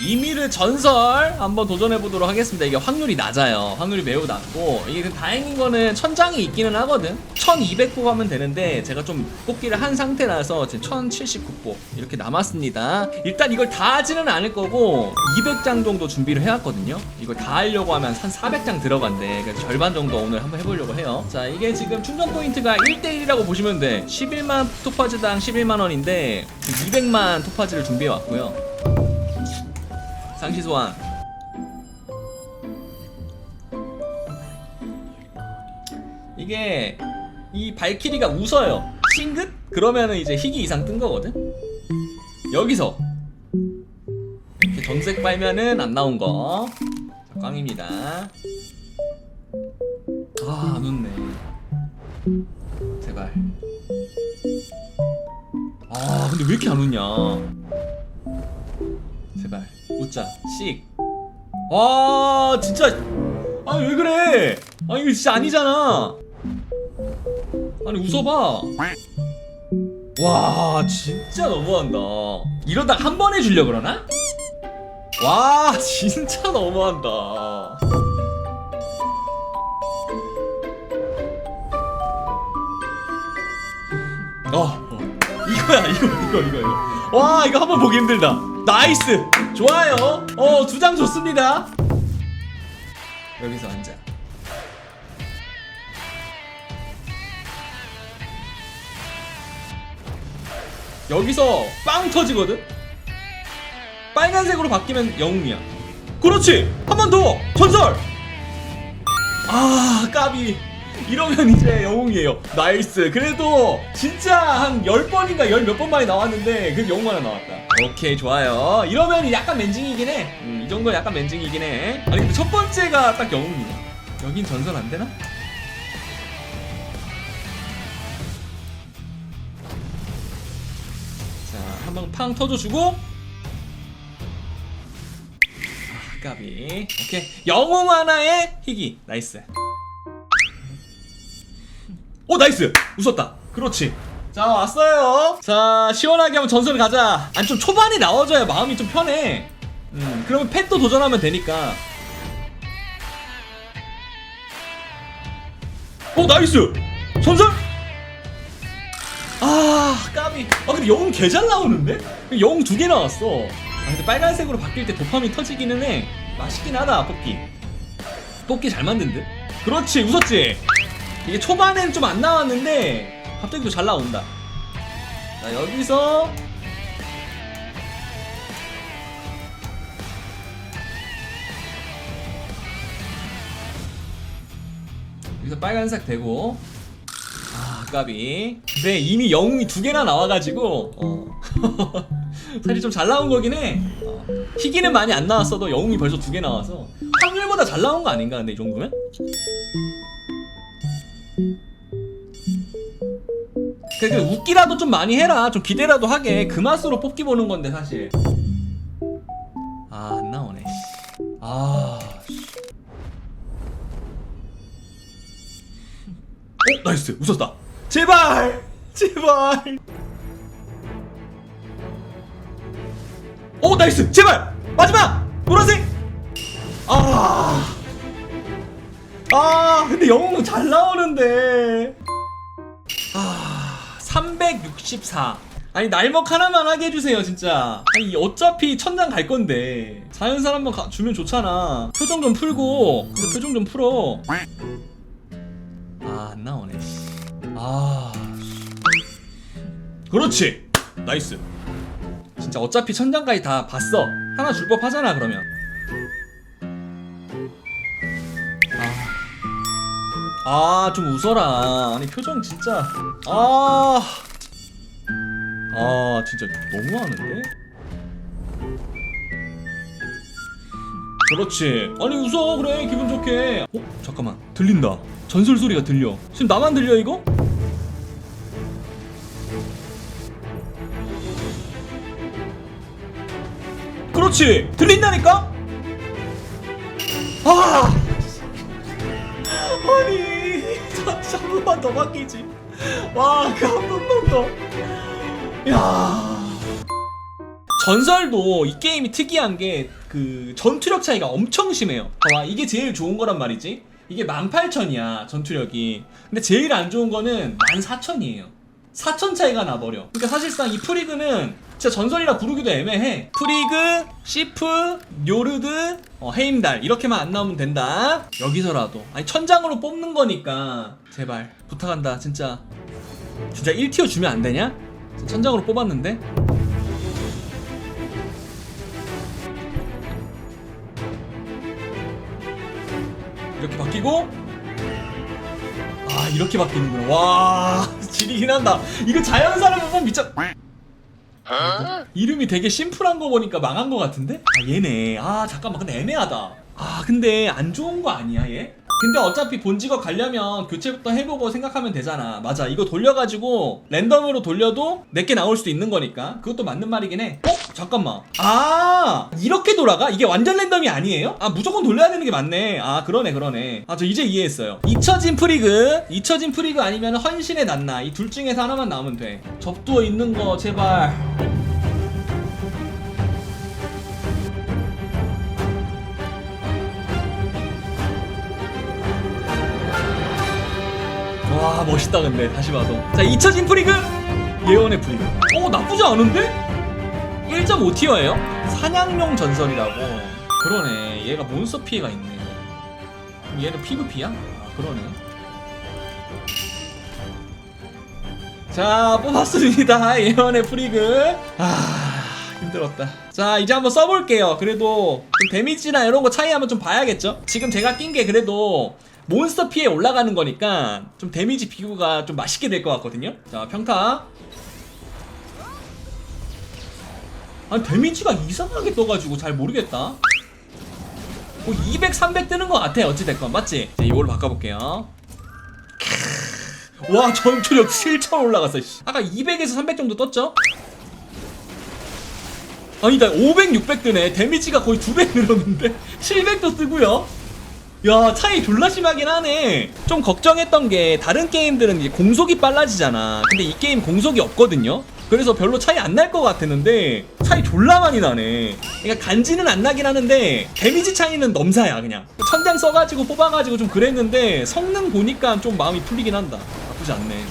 이미르 전설 한번 도전해 보도록 하겠습니다. 이게 확률이 낮아요. 확률이 매우 낮고 이게 그 다행인 거는 천장이 있기는 하거든. 1200보 하면 되는데 제가 좀 뽑기를 한 상태라서 지금 1079보 이렇게 남았습니다. 일단 이걸 다 하지는 않을 거고 200장 정도 준비를 해왔거든요. 이걸 다 하려고 하면 한 400장 들어간대. 그래서 절반 정도 오늘 한번 해보려고 해요. 자 이게 지금 충전 포인트가 1대1이라고 보시면 돼. 11만 토파즈당 11만 원인데 200만 토파즈를 준비해 왔고요. 상시 소환. 이게 이 발키리가 웃어요. 싱긋? 그러면은 이제 희귀 이상 뜬 거거든. 여기서 이렇게 정색 빨면은 안 나온 거. 자, 꽝입니다. 아, 안 웃네. 제발. 아, 근데 왜 이렇게 안 웃냐? 웃자 씩. 와 진짜 아니 왜 그래? 아니 이거 진짜 아니잖아. 아니 웃어봐. 와 진짜 너무한다. 이러다 한 번 해주려 그러나? 와 진짜 너무한다. 어, 어. 이거야 이거 이거 이거 이거 와 이거 한 번 보기 힘들다 나이스! 좋아요. 어 두 장 좋습니다. 여기서 앉아. 여기서 빵 터지거든? 빨간색으로 바뀌면 영웅이야. 그렇지! 한 번 더! 전설! 아 까비 이러면 이제 영웅이에요. 나이스. 그래도 진짜 한 10번인가 10 몇 번 만에 나왔는데 그 영웅 하나 나왔다. 오케이 좋아요. 이러면 약간 맨징이긴 해. 음, 이 정도 약간 맨징이긴 해. 아니 근데 첫 번째가 딱 영웅이네. 여긴 전설 안 되나? 자 한번 팡 터져주고. 아, 까비. 오케이. 영웅 하나에 희귀. 나이스 오 나이스! 웃었다. 그렇지. 자 왔어요. 자 시원하게 한번 전설을 가자. 아니 좀 초반에 나와줘야 마음이 좀 편해. 음 그러면 펫도 도전하면 되니까. 오 나이스! 전설 아 까비. 아 근데 영웅 개 잘 나오는데? 영웅 두 개 나왔어. 아 근데 빨간색으로 바뀔 때 도파민 터지기는 해. 맛있긴 하다 뽑기. 뽑기 잘 만든 듯? 그렇지 웃었지 이게 초반에는 좀 안 나왔는데 갑자기 또 잘 나온다. 자 여기서 여기서 빨간색 되고 아 까비. 근데 이미 영웅이 두 개나 나와가지고 어. 사실 좀 잘 나온 거긴 해. 어. 희귀는 많이 안 나왔어도 영웅이 벌써 두 개 나와서 확률보다 잘 나온 거 아닌가 근데 이 정도면? 그, 그 웃기라도 좀 많이 해라. 좀 기대라도 하게. 그 맛으로 뽑기 보는 건데 사실. 아 안 나오네. 씨. 아. 씨. 어 나이스 웃었다. 제발 제발. 어 나이스 제발 마지막 노란색. 아. 아 근데 영웅 잘 나오는데. 아, 364. 아니 날먹 하나만 하게 해주세요 진짜. 아니 어차피 천장 갈 건데 자연산 한번 가- 주면 좋잖아. 표정 좀 풀고. 근데 표정 좀 풀어. 아 안 나오네. 씨. 아. 씨. 그렇지. 나이스. 진짜 어차피 천장까지 다 봤어. 하나 줄 법 하잖아 그러면. 아, 좀 웃어라. 아니, 표정 진짜. 아. 아, 진짜 너무하는데? 그렇지. 아니, 웃어. 그래. 기분 좋게. 어? 잠깐만. 들린다. 전설 소리가 들려. 지금 나만 들려, 이거? 그렇지. 들린다니까? 아! 아니 한 번만 더 바뀌지 와 그 한 번만 더 야 전설도 이 게임이 특이한 게 그 전투력 차이가 엄청 심해요. 봐봐, 이게 제일 좋은 거란 말이지. 이게 18,000이야, 전투력이. 근데 제일 안 좋은 거는 14,000이에요. 4,000 차이가 나버려. 그러니까 사실상 이 프리그는 진짜 전설이라 부르기도 애매해. 프리그, 시프, 요르드, 어, 헤임달. 이렇게만 안 나오면 된다. 여기서라도. 아니 천장으로 뽑는 거니까. 제발. 부탁한다 진짜. 진짜 1티어 주면 안 되냐? 천장으로 뽑았는데? 이렇게 바뀌고? 아 이렇게 바뀌는구나. 와 지리긴 한다. 이거 자연사를 보면 미쳐 이름이 되게 심플한 거 보니까 망한 거 같은데? 아 얘네 아 잠깐만 근데 애매하다 아 근데 안 좋은 거 아니야 얘? 근데 어차피 본직업 가려면 교체부터 해보고 생각하면 되잖아. 맞아. 이거 돌려가지고 랜덤으로 돌려도 내게 나올 수도 있는 거니까. 그것도 맞는 말이긴 해. 어? 잠깐만. 아 이렇게 돌아가? 이게 완전 랜덤이 아니에요? 아 무조건 돌려야 되는 게 맞네. 아 그러네 그러네. 아 저 이제 이해했어요. 잊혀진 프리그 잊혀진 프리그 아니면 헌신의 난나 이 둘 중에서 하나만 나오면 돼. 접두어 있는 거 제발 와 멋있다 근데. 다시 봐도. 자 잊혀진 프리그? 예언의 프리그. 어 나쁘지 않은데? 1.5티어예요? 사냥용 전설이라고. 그러네. 얘가 몬스터 피해가 있네. 얘는 피그피야? 아 그러네. 자 뽑았습니다. 예언의 프리그. 아 힘들었다 자 이제 한번 써볼게요 그래도 좀 데미지나 이런 거 차이 한번 좀 봐야겠죠 지금 제가 낀 게 그래도 몬스터 피해 올라가는 거니까 좀 데미지 비교가 좀 맛있게 될 것 같거든요 자 평타 아니 데미지가 이상하게 떠가지고 잘 모르겠다 뭐 200, 300 뜨는 것 같아 어찌됐건 맞지? 이제 이걸로 바꿔볼게요. 와 전투력 7천 올라갔어 씨. 아까 200에서 300 정도 떴죠? 아니다 500, 600 뜨네. 데미지가 거의 2배 늘었는데? 700도 뜨고요? 야 차이 졸라 심하긴 하네. 좀 걱정했던 게 다른 게임들은 이제 공속이 빨라지잖아. 근데 이 게임 공속이 없거든요? 그래서 별로 차이 안 날 것 같았는데 차이 졸라 많이 나네. 그러니까 간지는 안 나긴 하는데 데미지 차이는 넘사야 그냥. 천장 써가지고 뽑아가지고 좀 그랬는데 성능 보니까 좀 마음이 풀리긴 한다. 나쁘지 않네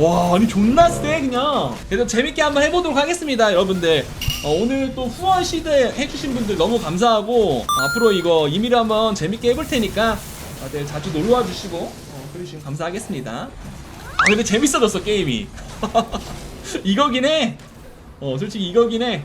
와 아니 존나 세 그냥. 그래서 재밌게 한번 해보도록 하겠습니다 여러분들. 어, 오늘 또 후원 시드 해주신 분들 너무 감사하고 어, 앞으로 이거 임의로 한번 재밌게 해볼 테니까 다들 자주 놀러와 주시고 어, 그러시면 감사하겠습니다. 아 근데 재밌어졌어 게임이. 이거긴 해. 어, 솔직히 이거긴 해